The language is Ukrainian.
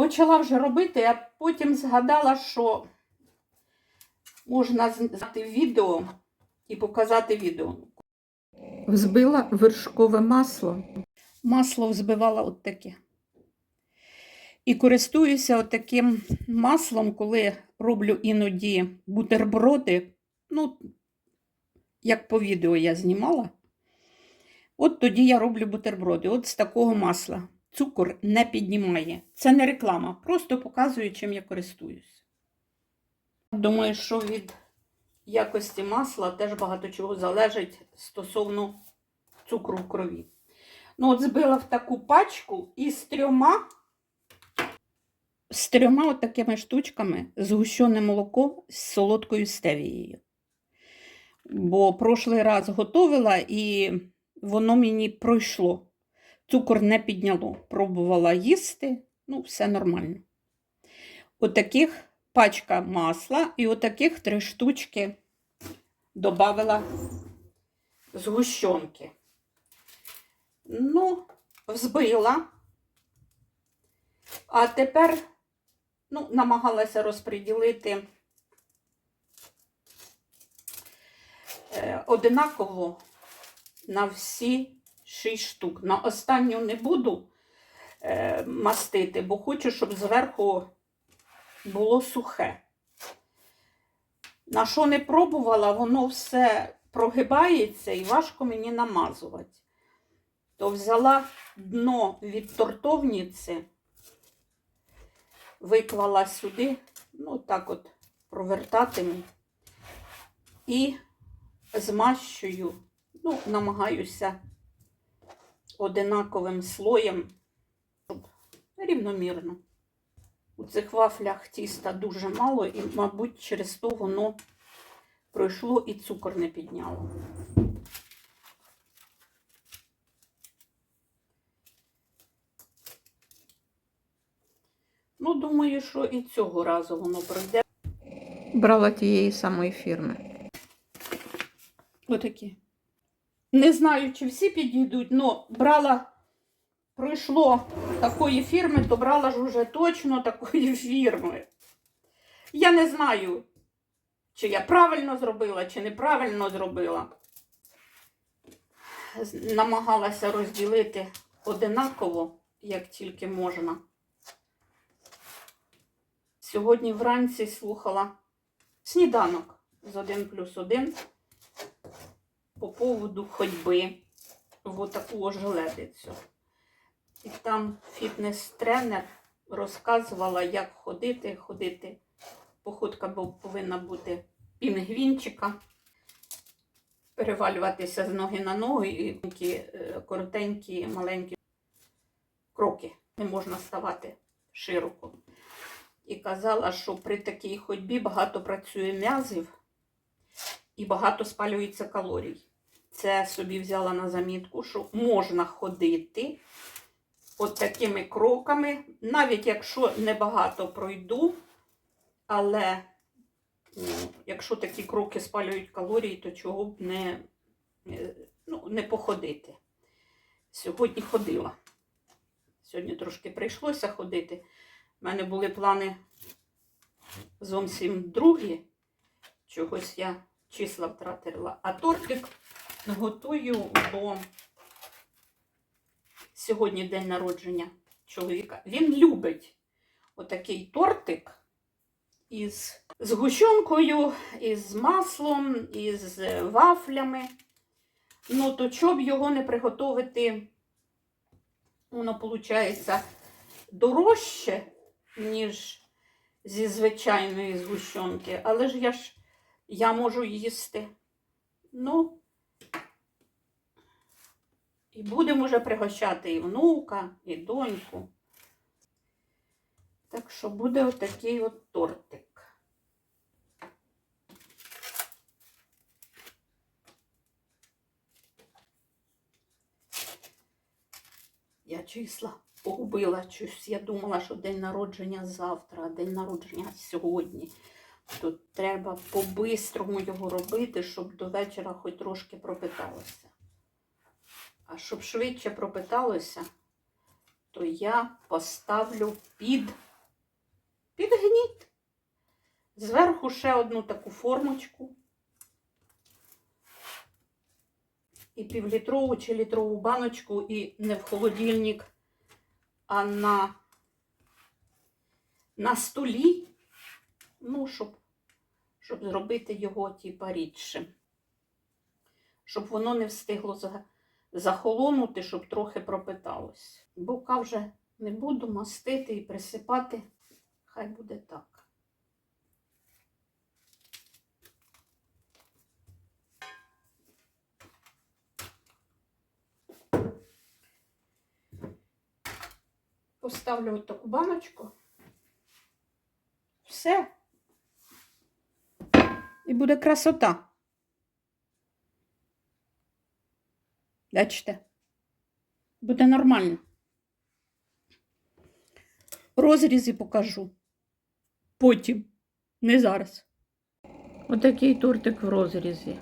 почала вже робити, а потім згадала, що можна зняти відео і показати відео. Взбила вершкове масло. Масло взбивала от таке. І користуюся от таким маслом, коли роблю іноді бутерброди. Ну, як по відео я знімала. От тоді я роблю бутерброди. От з такого масла. Цукор не піднімає. Це не реклама, просто показую, чим я користуюсь. Думаю, що від якості масла теж багато чого залежить стосовно цукру в крові. Ну, от збила в таку пачку і з трьома, з трьома такими штучками згущене молоко з солодкою стевією. Бо прошлий раз готувала і воно мені пройшло. Цукор не підняло. Пробувала їсти, ну, все нормально. Отаких пачка масла і отаких три штучки додавила згущенки. Ну, взбила. А тепер ну, намагалася розподілити е, одинаково на всі шість штук. На останню не буду е, мастити, бо хочу, щоб зверху було сухе. На що не пробувала, воно все прогибається і важко мені намазувати. То взяла дно від тортовниці, виклала сюди, ну так от провертатиму і змащую, ну, намагаюся одинаковим слоєм, щоб рівномірно. У цих вафлях тіста дуже мало, і, мабуть, через то воно пройшло і цукор не підняло. Ну, думаю, що і цього разу воно пройде. Брала тієї самої фірми. Отакі. Не знаю, чи всі підійдуть, але брала, пройшло такої фірми, то брала ж уже точно такої фірми. Я не знаю, чи я правильно зробила, чи неправильно зробила. Намагалася розділити одинаково, як тільки можна. Сьогодні вранці слухала сніданок з 1 плюс 1 по поводу ходьби в отаку ожеледицю. І там фітнес-тренер розказувала, як ходити, ходити. Походка повинна бути пінгвінчика, перевалюватися з ноги на ноги і такі е, коротенькі, маленькі кроки. Не можна ставати широко. І казала, що при такій ходьбі багато працює м'язів і багато спалюється калорій. Це собі взяла на замітку, що можна ходити от такими кроками, навіть якщо небагато пройду, але якщо такі кроки спалюють калорії, то чого б не, е, ну, не походити. Сьогодні ходила. Сьогодні трошки прийшлося ходити. У мене були плани зовсім другі. Чогось я числа втратила. А тортик готую, бо сьогодні день народження чоловіка. Він любить отакий тортик із згущенкою, із маслом, із вафлями. Ну, то щоб його не приготувати, воно виходить дорожче, ніж зі звичайної згущенки. Але ж я ж я можу їсти. Ну, і будемо вже пригощати і внука, і доньку. Так що буде отакий от тортик. Я числа погубила щось. Я думала, що день народження завтра, а день народження сьогодні. То треба по-бистрому його робити, щоб до вечора хоч трошки пропиталося. А щоб швидше пропиталося, то я поставлю під підгніть. Зверху ще одну таку формочку. І півлітрову чи літрову баночку, і не в холодильник, а на, на столі, ну, щоб, щоб зробити його типа рідшим. Щоб воно не встигло захолонути, щоб трохи пропиталось. Бока вже не буду мастити і присипати. Хай буде так. Поставлю таку баночку. Все. І буде красота. Бачите? Буде нормально. Розрізи покажу. Потім. Не зараз. Отакий тортик в розрізі.